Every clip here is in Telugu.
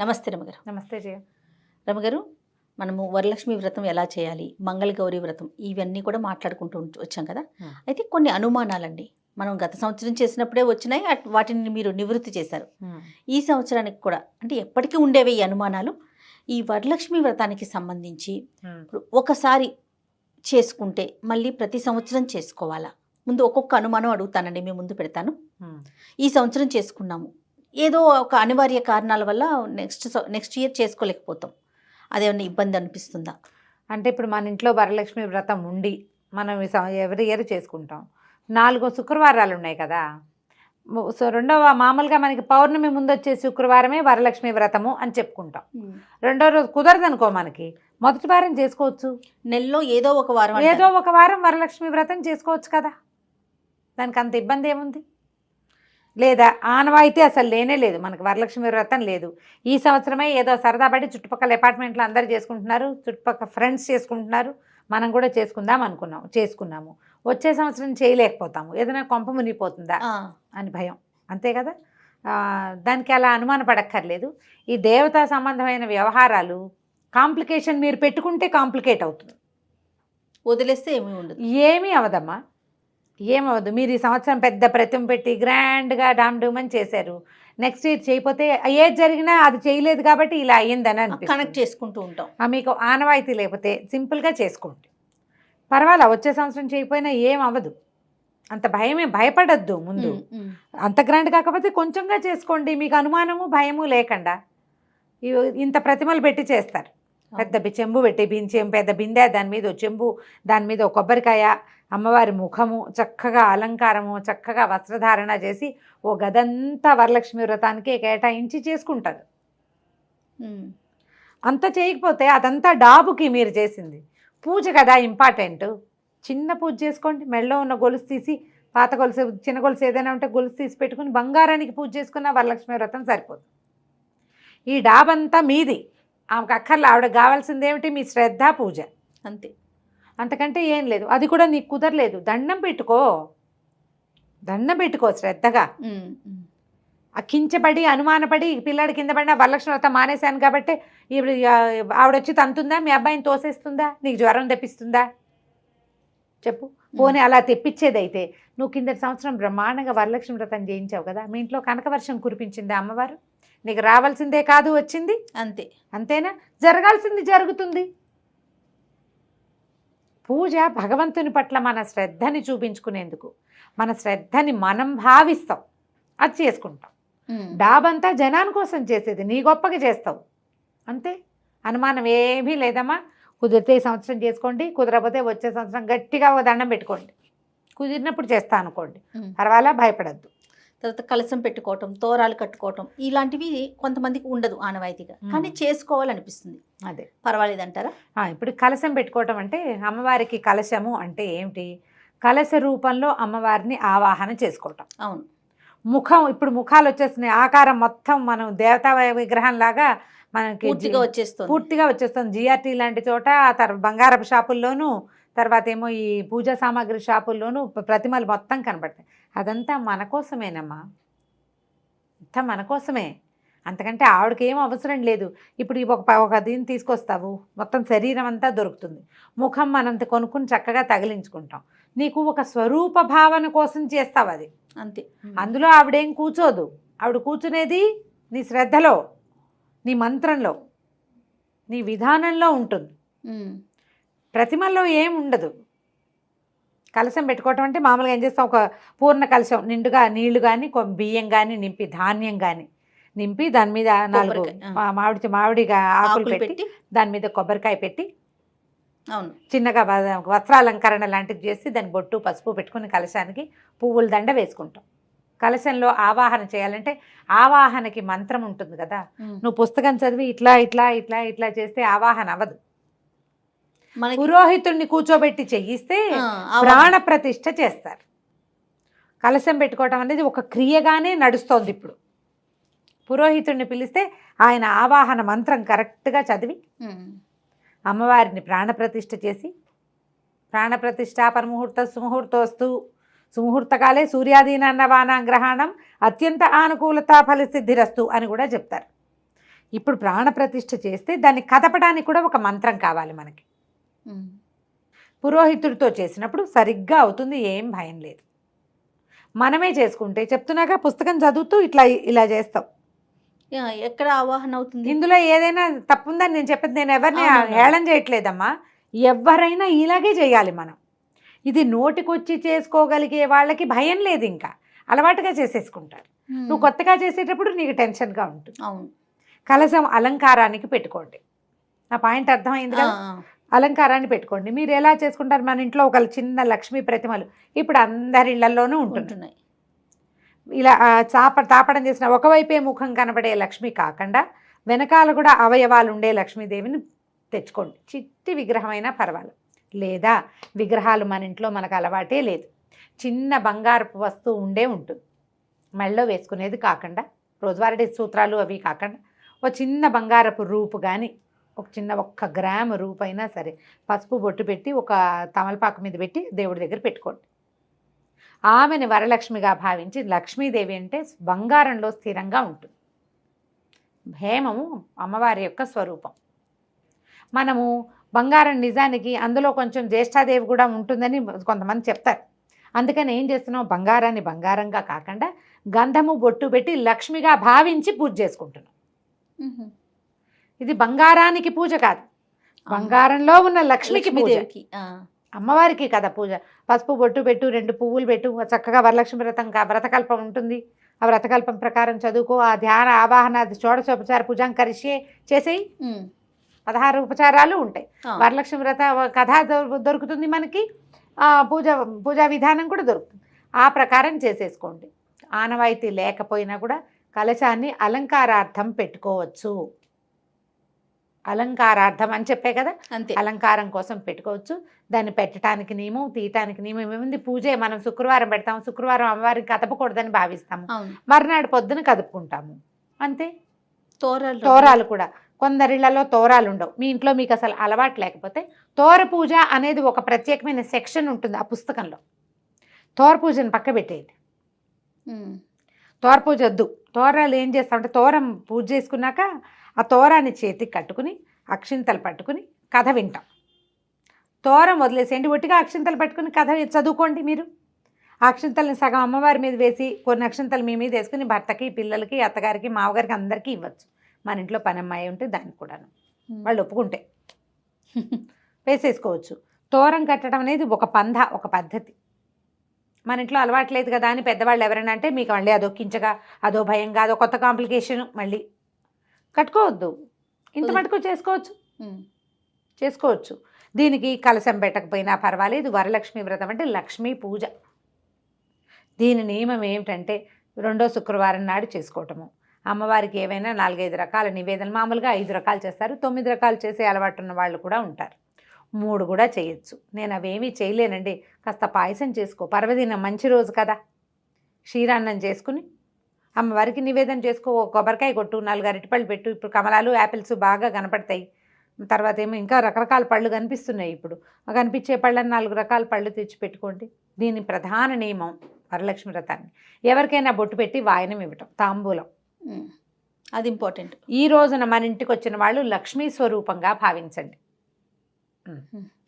నమస్తే రమగారు. నమస్తే జయ. రమగారు మనము వరలక్ష్మి వ్రతం ఎలా చేయాలి మంగళగౌరి వ్రతం ఇవన్నీ కూడా మాట్లాడుకుంటూ వచ్చాం కదా. అయితే కొన్ని అనుమానాలండి. మనం గత సంవత్సరం చేసినప్పుడే వచ్చినాయి వాటిని మీరు నివృత్తి చేశారు. ఈ సంవత్సరానికి కూడా అంటే ఎప్పటికీ ఉండేవి ఈ అనుమానాలు? ఈ వరలక్ష్మి వ్రతానికి సంబంధించి ఒకసారి చేసుకుంటే మళ్ళీ ప్రతి సంవత్సరం చేసుకోవాలా? ముందు ఒక్కొక్క అనుమానం అడుగుతానండి మీ ముందు పెడతాను. ఈ సంవత్సరం చేసుకున్నాము. ఏదో ఒక అనివార్య కారణాల వల్ల నెక్స్ట్ నెక్స్ట్ ఇయర్ చేసుకోలేకపోతాం. అదేమన్నా ఇబ్బంది అనిపిస్తుందా? అంటే ఇప్పుడు మన ఇంట్లో వరలక్ష్మి వ్రతం ఉండి మనం ఎవరి ఇయర్ చేసుకుంటాం. నాలుగో శుక్రవారాలు ఉన్నాయి కదా. సో రెండవ మామూలుగా మనకి పౌర్ణమి ముందు వచ్చే శుక్రవారమే వరలక్ష్మి వ్రతము అని చెప్పుకుంటాం. రెండో రోజు కుదరదు అనుకో మనకి. మొదటి వారం చేసుకోవచ్చు. నెలలో ఏదో ఒక వారం ఏదో. ఒక వారం వరలక్ష్మి వ్రతం చేసుకోవచ్చు కదా. దానికి అంత ఇబ్బంది ఏముంది? లేదా ఆనవాయితీ అసలు లేనే లేదు. మనకు వరలక్ష్మి వ్రతం లేదు. ఈ సంవత్సరమే ఏదో సరదా పడి చుట్టుపక్కల అపార్ట్మెంట్లో అందరు చేసుకుంటున్నారు. చుట్టుపక్కల ఫ్రెండ్స్ చేసుకుంటున్నారు. మనం కూడా చేసుకుందాం అనుకున్నాం చేసుకున్నాము. వచ్చే సంవత్సరం చేయలేకపోతాము. ఏదైనా కొంప మునిగిపోతుందా అని భయం. అంతే కదా? దానికి అలా అనుమాన పడక్కర్లేదు. ఈ దేవతా సంబంధమైన వ్యవహారాలు కాంప్లికేషన్ మీరు పెట్టుకుంటే కాంప్లికేట్ అవుతుంది. వదిలేస్తే ఏమీ ఉండదు. ఏమీ అవదమ్మా. ఏమవదు మీరు ఈ సంవత్సరం పెద్ద ప్రతిమ పెట్టి గ్రాండ్గా డామ్ డూమ్ అని చేశారు. నెక్స్ట్ ఇయర్ చేయకపోతే ఏది జరిగినా అది చేయలేదు కాబట్టి ఇలా అయ్యిందని కనెక్ట్ అనిపిస్తుంది. చేసుకుంటూ ఉంటాం. మీకు ఆనవాయితీ లేకపోతే సింపుల్గా చేసుకోండి. పర్వాలా వచ్చే సంవత్సరం చేయకపోయినా ఏం అవ్వదు అంత భయమే భయపడద్దు ముందు. అంత గ్రాండ్ కాకపోతే కొంచెంగా చేసుకోండి. మీకు అనుమానము భయము లేకుండా. ఇంత ప్రతిమలు పెట్టి చేస్తారు. పెద్ద చెంబు పెట్టి బించెం పెద్ద బిందె దాని మీద చెంబు దాని మీద ఒక కొబ్బరికాయ అమ్మవారి ముఖము చక్కగా అలంకారము చక్కగా వస్త్రధారణ చేసి ఓ గదంతా వరలక్ష్మి వ్రతానికి కేటాయించి చేసుకుంటారు. అంత చేయకపోతే అదంతా డాబుకి మీరు చేసింది. పూజ కదా ఇంపార్టెంట్. చిన్న పూజ చేసుకోండి మెడలో ఉన్న గొలుసు తీసి పాత గొలుసు చిన్న గొలుసు ఏదైనా ఉంటే గొలుసు తీసి పెట్టుకుని బంగారానికి పూజ చేసుకున్న వరలక్ష్మి వ్రతం సరిపోదు. ఈ డాబంతా మీది. ఆమెకు అక్కర్లే. ఆవిడకి కావాల్సింది ఏమిటి మీ శ్రద్ధ పూజ. అంతే. అంతకంటే ఏం లేదు. అది కూడా నీకు కుదరలేదు. దండం పెట్టుకో. దండం పెట్టుకో శ్రద్ధగా. ఆ కించబడి అనుమానపడి పిల్లాడి కింద పడినా వరలక్ష్మి వ్రతం మానేశాను కాబట్టి ఇప్పుడు ఆవిడొచ్చి తంతుందా? మీ అబ్బాయిని తోసేస్తుందా? నీకు జ్వరం తెప్పిస్తుందా? చెప్పు. పోనీ అలా తెప్పించేదైతే నువ్వు కిందటి సంవత్సరం బ్రహ్మాండంగా వరలక్ష్మి వ్రతం చేయించావు కదా. మీ ఇంట్లో కనకవర్షం కురిపించిందా అమ్మవారు? నీకు రావాల్సిందే కాదు వచ్చింది? అంతే. అంతేనా? జరగాల్సింది జరుగుతుంది. పూజ భగవంతుని పట్ల మన శ్రద్ధని చూపించుకునేందుకు మన శ్రద్ధని మనం భావిస్తాం. అది చేసుకుంటాం. డాబంతా జనాని కోసం చేసేది నీ గొప్పగా చేస్తావు. అంతే? అనుమానం ఏమీ లేదమ్మా. కుదిరితే ఈ సంవత్సరం చేసుకోండి కుదరకపోతే వచ్చే సంవత్సరం గట్టిగా ఒక దండం పెట్టుకోండి. కుదిరినప్పుడు చేస్తా అనుకోండి. పర్వాలా? భయపడద్దు. తర్వాత కలసం పెట్టుకోవటం తోరాలు కట్టుకోవటం ఇలాంటివి కొంతమందికి ఉండదు ఆనవాయితీగా. కానీ చేసుకోవాలనిపిస్తుంది. అదే. పర్వాలేదంటారా ఆ, ఇప్పుడు కలశం పెట్టుకోవటం అంటే అమ్మవారికి కలశము అంటే ఏమిటి? కలశ రూపంలో అమ్మవారిని ఆవాహన చేసుకోవటం. అవును. ముఖం ఇప్పుడు ముఖాలు వచ్చేస్తున్నాయి. ఆకారం మొత్తం మనం దేవతా విగ్రహం లాగా మనకి పూర్తిగా వచ్చేస్తుంది. పూర్తిగా వచ్చేస్తుంది. జిఆర్టీ లాంటి చోట తర్వాత బంగారపు షాపుల్లోనూ తర్వాత ఏమో ఈ పూజా సామాగ్రి షాపుల్లోనూ ప్రతిమలు మొత్తం కనబడతాయి. అదంతా మన కోసమేనమ్మా. అంతా మన కోసమే. అంతకంటే ఆవిడకి ఏం అవసరం లేదు. ఇప్పుడు ఒక ఒక దీన్ని తీసుకొస్తావు. మొత్తం శరీరం అంతా దొరుకుతుంది. ముఖం మనం కొనుక్కుని చక్కగా తగిలించుకుంటాం. నీకు ఒక స్వరూప భావన కోసం చేస్తావు అది. అంతే. అందులో ఆవిడేం కూర్చోదు. ఆవిడ కూర్చునేది నీ శ్రద్ధలో నీ మంత్రంలో నీ విధానంలో ఉంటుంది. ప్రతిమల్లో ఏం ఉండదు. కలశం పెట్టుకోవటం అంటే మామూలుగా ఏం చేస్తాం? ఒక పూర్ణ కలశం. నిండుగా నీళ్ళు కానీ బియ్యం కానీ నింపి ధాన్యం కానీ నింపి దాని మీద నాలుగు మామిడి మామిడిగా ఆకులు పెట్టి దాని మీద కొబ్బరికాయ పెట్టి అవును. చిన్నగా వస్త్రాలంకరణ లాంటిది చేసి దాని బొట్టు పసుపు పెట్టుకుని కలశానికి పువ్వుల దండ వేసుకుంటాం. కలశంలో ఆవాహన చేయాలంటే ఆవాహనకి మంత్రం ఉంటుంది కదా. నువ్వు పుస్తకం చదివి ఇట్లా ఇట్లా ఇట్లా ఇట్లా చేస్తే ఆవాహన అవ్వదు. పురోహితుడిని కూర్చోబెట్టి చెయ్యిస్తే ప్రాణ ప్రతిష్ఠ చేస్తారు కలశం పెట్టుకోవటం అనేది ఒక క్రియగానే నడుస్తోంది ఇప్పుడు పురోహితుడిని పిలిస్తే ఆయన ఆవాహన మంత్రం కరెక్ట్గా చదివి. అమ్మవారిని ప్రాణప్రతిష్ఠ చేసి ప్రాణప్రతిష్టాపన ముహూర్త సుముహూర్తోస్తు సుముహూర్తకాలే సూర్యాధీనన్నవానా గ్రహణం అత్యంత ఆనుకూలత ఫలసిద్ధిరస్తు అని కూడా చెప్తారు ఇప్పుడు ప్రాణప్రతిష్ఠ చేస్తే దాన్ని కదపడానికి కూడా ఒక మంత్రం కావాలి మనకి. పురోహితుడితో చేసినప్పుడు సరిగ్గా అవుతుంది ఏం భయం లేదు. మనమే చేసుకుంటే చెప్తున్నాక పుస్తకం చదువుతూ ఇట్లా ఇలా చేస్తాం. ఎక్కడ ఆవాహన అవుతుంది? ఇందులో ఏదైనా తప్పుందని నేను చెప్పేది నేను ఎవరిని. హేళన చేయట్లేదమ్మా. ఎవరైనా ఇలాగే చేయాలి మనం. ఇది నోటికొచ్చి చేసుకోగలిగే వాళ్ళకి భయం లేదు ఇంకా. అలవాటుగా చేసేసుకుంటారు. నువ్వు కొత్తగా చేసేటప్పుడు నీకు టెన్షన్గా ఉంటుంది. అవును. కలశం అలంకారానికి పెట్టుకోండి. నా పాయింట్ అర్థమైంది కదా. అలంకారాన్ని పెట్టుకోండి. మీరు ఎలా చేసుకుంటారు? మన ఇంట్లో ఒక చిన్న లక్ష్మీ ప్రతిమలు ఇప్పుడు అందరి ఇళ్ళలోనూ ఉంటున్నాయి. ఇలా చాప తాపడం చేసిన ఒకవైపే ముఖం కనబడే లక్ష్మి కాకుండా వెనకాల కూడా అవయవాలు ఉండే లక్ష్మీదేవిని తెచ్చుకోండి. చిట్టి విగ్రహమైనా పర్వాలేదు. లేదా విగ్రహాలు మన ఇంట్లో మనకు అలవాటే లేదు. చిన్న బంగారపు వస్తువు ఉండే ఉంటుంది. మెళ్ళో వేసుకునేది కాకుండా రోజువారీ సూత్రాలు అవి కాకుండా ఒక చిన్న బంగారపు రూపు కానీ ఒక చిన్న ఒక్క గ్రామ్ రూపైనా సరే పసుపు బొట్టు పెట్టి ఒక తమలపాకు మీద పెట్టి దేవుడి దగ్గర పెట్టుకోండి. ఆమెని వరలక్ష్మిగా భావించి లక్ష్మీదేవి అంటే బంగారంలో స్థిరంగా ఉంటుంది. హేమము అమ్మవారి యొక్క స్వరూపం. మనము బంగారం నిజానికి అందులో కొంచెం జ్యేష్ఠాదేవి కూడా ఉంటుందని కొంతమంది చెప్తారు. అందుకని ఏం చేస్తున్నాం బంగారాన్ని బంగారంగా కాకుండా గంధము బొట్టు పెట్టి లక్ష్మిగా భావించి పూజ చేసుకుంటున్నాం ఇది బంగారానికి పూజ కాదు. బంగారంలో ఉన్న లక్ష్మికి పూజ. లక్ష్మీదేవికి ఆ. అమ్మవారికి కదా పూజ. పసుపు బొట్టు పెట్టు రెండు పువ్వులు పెట్టు చక్కగా వరలక్ష్మి వ్రతం వ్రతకల్పం ఉంటుంది. ఆ వ్రతకల్పం ప్రకారం చదువుకో ఆ ధ్యాన ఆవాహన షోడశోపచార పూజాం కరిషే చేసేయి. పదహారు ఉపచారాలు ఉంటాయి. వరలక్ష్మి వ్రత కథ దొరుకుతుంది మనకి. ఆ పూజ పూజా విధానం కూడా దొరుకుతుంది. ఆ ప్రకారం చేసేసుకోండి. ఆనవాయితీ లేకపోయినా కూడా కలశాన్ని అలంకారార్థం పెట్టుకోవచ్చు. అలంకారార్థం అని చెప్పే కదా? అంతే. అలంకారం కోసం పెట్టుకోవచ్చు. దాన్ని పెట్టడానికి నియమం తీయటానికి నియమం. ఏముంది? పూజే మనం శుక్రవారం పెడతాం. శుక్రవారం అమ్మవారికి కదపకూడదని భావిస్తాము. మర్నాడు పొద్దున కదుపుకుంటాము. అంతే? తోరాలు తోరాలు కూడా. కొందరిళ్ళలో తోరాలు ఉండవు. మీ ఇంట్లో మీకు అసలు అలవాటు లేకపోతే తోర పూజ అనేది ఒక ప్రత్యేకమైన సెక్షన్ ఉంటుంది ఆ పుస్తకంలో. తోర పూజను పక్క పెట్టేయండి. తోర పూజ వద్దు. తోరాలు ఏం చేస్తామంటే తోరం పూజ చేసుకున్నాక ఆ తోరాన్ని చేతికి కట్టుకుని అక్షింతలు పట్టుకుని కథ వింటాం. తోరం వదిలేసేయండి ఒట్టిగా అక్షింతలు పట్టుకుని కథ చదువుకోండి మీరు. అక్షింతల్ని సగం అమ్మవారి మీద వేసి కొన్ని అక్షింతలు మీ మీద వేసుకుని భర్తకి పిల్లలకి అత్తగారికి మావగారికి అందరికీ ఇవ్వచ్చు. మన ఇంట్లో పని అమ్మాయి ఉంటే దానికి కూడాను. వాళ్ళు ఒప్పుకుంటే వేసేసుకోవచ్చు. తోరం కట్టడం అనేది ఒక పంధ ఒక పద్ధతి. మన ఇంట్లో అలవాటు లేదు కదా అని పెద్దవాళ్ళు ఎవరైనా అంటే మీకు మళ్ళీ అదో కించగా అదో భయంగా అదో కొత్త కాంప్లికేషన్ మళ్ళీ కట్టుకోవద్దు. ఇంత. మటుకు చేసుకోవచ్చు. చేసుకోవచ్చు. దీనికి కలశం పెట్టకపోయినా పర్వాలేదు. వరలక్ష్మి వ్రతం అంటే లక్ష్మీ పూజ. దీని నియమం ఏమిటంటే రెండో శుక్రవారం నాడు చేసుకోవటము. అమ్మవారికి ఏవైనా నాలుగైదు రకాల నివేదనలు మామూలుగా ఐదు రకాలు చేస్తారు. తొమ్మిది రకాలు చేసే అలవాటు ఉన్న వాళ్ళు కూడా ఉంటారు. మూడు కూడా చేయొచ్చు. నేను అవేమీ చేయలేనండి. కాస్త పాయసం చేసుకో. పర్వదినం మంచి రోజు కదా. క్షీరాన్నం చేసుకుని అమ్మవారికి నివేదన చేసుకో కొబ్బరికాయ కొట్టు నాలుగు అరటిపళ్ళు పెట్టు. ఇప్పుడు కమలాలు యాపిల్స్ బాగా కనపడతాయి. తర్వాత ఏమో ఇంకా రకరకాల పళ్ళు కనిపిస్తున్నాయి ఇప్పుడు. కనిపించే పళ్ళని నాలుగు రకాల పళ్ళు తెచ్చి పెట్టుకోండి. దీని ప్రధాన నియమం వరలక్ష్మి వ్రతాన్ని. ఎవరికైనా బొట్టు పెట్టి వాయనం ఇవ్వటం తాంబూలం. అది ఇంపార్టెంట్. ఈ రోజున మన ఇంటికి వచ్చిన వాళ్ళు లక్ష్మీ స్వరూపంగా భావించండి.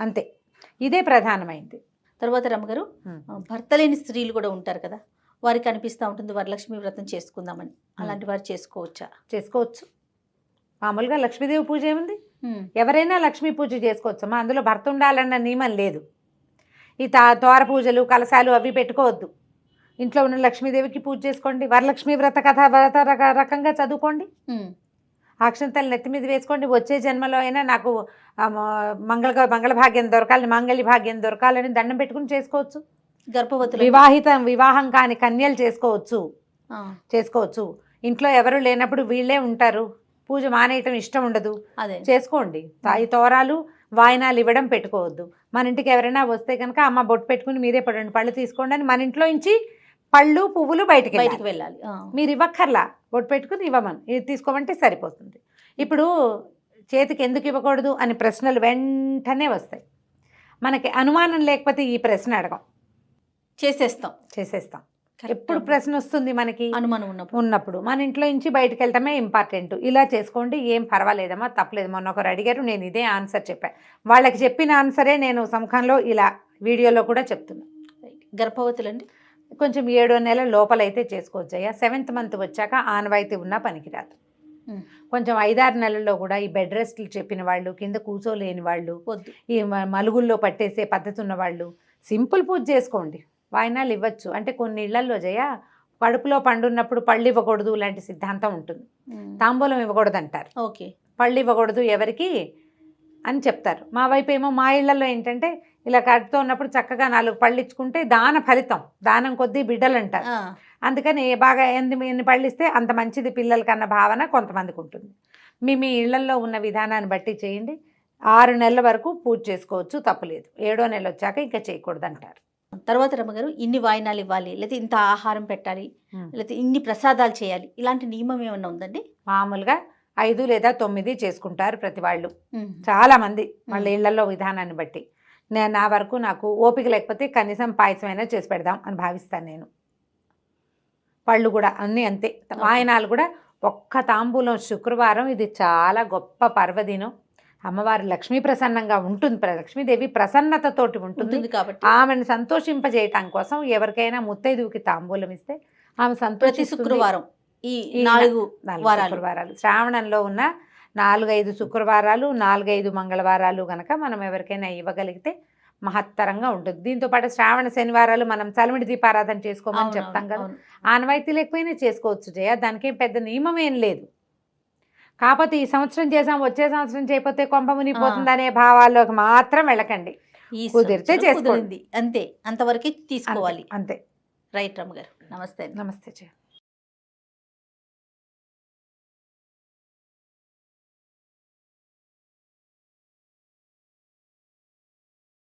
అంతే. ఇదే ప్రధానమైంది. తర్వాత రమ్మగారు భర్త లేని స్త్రీలు కూడా ఉంటారు కదా? వారికి అనిపిస్తూ ఉంటుంది వరలక్ష్మి వ్రతం చేసుకుందామని. అలాంటి వారు చేసుకోవచ్చా? చేసుకోవచ్చు. మామూలుగా లక్ష్మీదేవి పూజ ఏముంది. ఎవరైనా లక్ష్మీ పూజ చేసుకోవచ్చమ్మా అందులో భర్త ఉండాలన్న నియమం లేదు. ఈ తా తోర పూజలు కలశాలు అవి పెట్టుకోవద్దు. ఇంట్లో ఉన్న లక్ష్మీదేవికి పూజ చేసుకోండి వరలక్ష్మి వ్రత కథ వ్రత రక- రకంగా చదువుకోండి. అక్షంతలు నెత్తి మీద వేసుకోండి వచ్చే జన్మలో అయినా నాకు మంగళ మంగళ భాగ్యం దొరకాలని మంగళి భాగ్యం దొరకాలని దండం పెట్టుకుని చేసుకోవచ్చు. గర్భవతులు. వివాహితం వివాహం కాని కన్యలు చేసుకోవచ్చు. చేసుకోవచ్చు. ఇంట్లో ఎవరు లేనప్పుడు వీళ్ళే ఉంటారు. పూజ మానేయటం ఇష్టం ఉండదు. అదే. చేసుకోండి. తాయి తోరాలు వాయినాలు ఇవ్వడం పెట్టుకోవద్దు. మన ఇంటికి ఎవరైనా వస్తే కనుక అమ్మ బొట్టు పెట్టుకుని మీరే పడండి పళ్ళు తీసుకోండి అని మన ఇంట్లో నుంచి పళ్ళు పువ్వులు బయటికి బయటికి వెళ్ళాలి. మీరు ఇవ్వక్కర్లా. బొట్టు పెట్టుకుని ఇవ్వమని. ఇది తీసుకోమంటే సరిపోతుంది. ఇప్పుడు చేతికి ఎందుకు ఇవ్వకూడదు అని ప్రశ్నలు వెంటనే వస్తాయి. మనకి అనుమానం లేకపోతే ఈ ప్రశ్న అడగం. చేసేస్తాం. చేసేస్తాం. ఎప్పుడు ప్రశ్న వస్తుంది మనకి? అనుమానం ఉన్నప్పుడు. ఉన్నప్పుడు. మన ఇంట్లో నుంచి బయటకు వెళ్ళటమే ఇంపార్టెంట్ ఇలా చేసుకోండి ఏం పర్వాలేదమ్మా తప్పలేదు. మొన్న ఒకరు అడిగారు నేను ఇదే ఆన్సర్ చెప్పాను వాళ్ళకి చెప్పిన ఆన్సరే నేను సముఖంలో ఇలా వీడియోలో కూడా చెప్తున్నా. గర్భవతులండి? కొంచెం ఏడో నెల లోపలైతే చేసుకోవచ్చు అయ్యా సెవెంత్ మంత్ వచ్చాక ఆనవాయితీ ఉన్నా పనికిరాదు. కొంచెం ఐదారు నెలల్లో కూడా ఈ బెడ్ రెస్ట్లు చెప్పిన వాళ్ళు కింద కూర్చోలేని వాళ్ళు ఈ మలుగుల్లో పట్టేసే పద్ధతి ఉన్న వాళ్ళు సింపుల్ పూజ చేసుకోండి. వాయినాలు ఇవ్వచ్చు. అంటే కొన్ని ఇళ్ళలో జయ కడుపులో పండున్నప్పుడు పళ్ళు ఇవ్వకూడదు లాంటి సిద్ధాంతం ఉంటుంది. తాంబూలం ఇవ్వకూడదు అంటారు ఓకే. పళ్ళు ఇవ్వకూడదు ఎవరికి అని చెప్తారు. మా వైపు ఏమో మా ఇళ్ళలో ఏంటంటే ఇలా కడుపుతో ఉన్నప్పుడు చక్కగా నాలుగు పళ్ళు ఇచ్చుకుంటే దాన ఫలితం. దానం కొద్దీ బిడ్డలు అంటారు అందుకని బాగా ఎన్ని ఎన్ని పళ్ళు ఇస్తే అంత మంచిది పిల్లలకన్న భావన కొంతమందికి ఉంటుంది. మీ మీ ఇళ్ళల్లో ఉన్న విధానాన్ని బట్టి చేయండి. ఆరు నెలల వరకు పూజ చేసుకోవచ్చు తప్పులేదు. ఏడో నెల వచ్చాక ఇంకా చేయకూడదు అంటారు తర్వాత రమ్మగారు ఇన్ని వాయినాలు ఇవ్వాలి లేకపోతే ఇంత ఆహారం పెట్టాలి. లేకపోతే ఇన్ని ప్రసాదాలు చేయాలి ఇలాంటి నియమం ఏమన్నా ఉందండి? మామూలుగా ఐదు లేదా తొమ్మిది చేసుకుంటారు ప్రతి వాళ్ళు. చాలా మంది వాళ్ళ ఇళ్ళలో విధానాన్ని బట్టి. నేను నా వరకు నాకు ఓపిక లేకపోతే కనీసం పాయసం అయినా చేసి పెడదాం అని భావిస్తాను నేను. పళ్ళు కూడా అన్నీ అంతే. వాయనాలు కూడా ఒక్క తాంబూలం శుక్రవారం ఇది చాలా గొప్ప పర్వదినం. అమ్మవారి లక్ష్మీ ప్రసన్నంగా ఉంటుంది లక్ష్మీదేవి ప్రసన్నతతోటి ఉంటుంది. కాబట్టి. ఆమెను సంతోషింపజేయటం కోసం ఎవరికైనా ముత్తైదువుకి తాంబూలం ఇస్తే ఆమె సంతోషిస్తుంది. శుక్రవారం ఈ నాలుగు నాలుగు వారాలు. శుక్రవారాలు. శ్రావణంలో ఉన్న నాలుగైదు శుక్రవారాలు నాలుగైదు మంగళవారాలు గనక మనం ఎవరికైనా ఇవ్వగలిగితే మహత్తరంగా ఉంటుంది. దీంతో పాటు శ్రావణ శనివారాలు మనం చలమిడి దీపారాధన చేసుకోమని చెప్తాం కదా. ఆనవాయితీ లేకపోయినా చేసుకోవచ్చు జయ. దానికి పెద్ద నియమం ఏం లేదు. కాకపోతే ఈ సంవత్సరం చేసాం వచ్చే సంవత్సరం చేయకపోతే కొంప మునిగిపోతుందనే భావాల్లోకి మాత్రం వెళ్ళకండి. కుదిరితే చేసుకోండి. అంతే. అంతవరకే అంతే, తీసుకోవాలి. అంతే. రైట్ నమస్తే అండి. నమస్తే జయ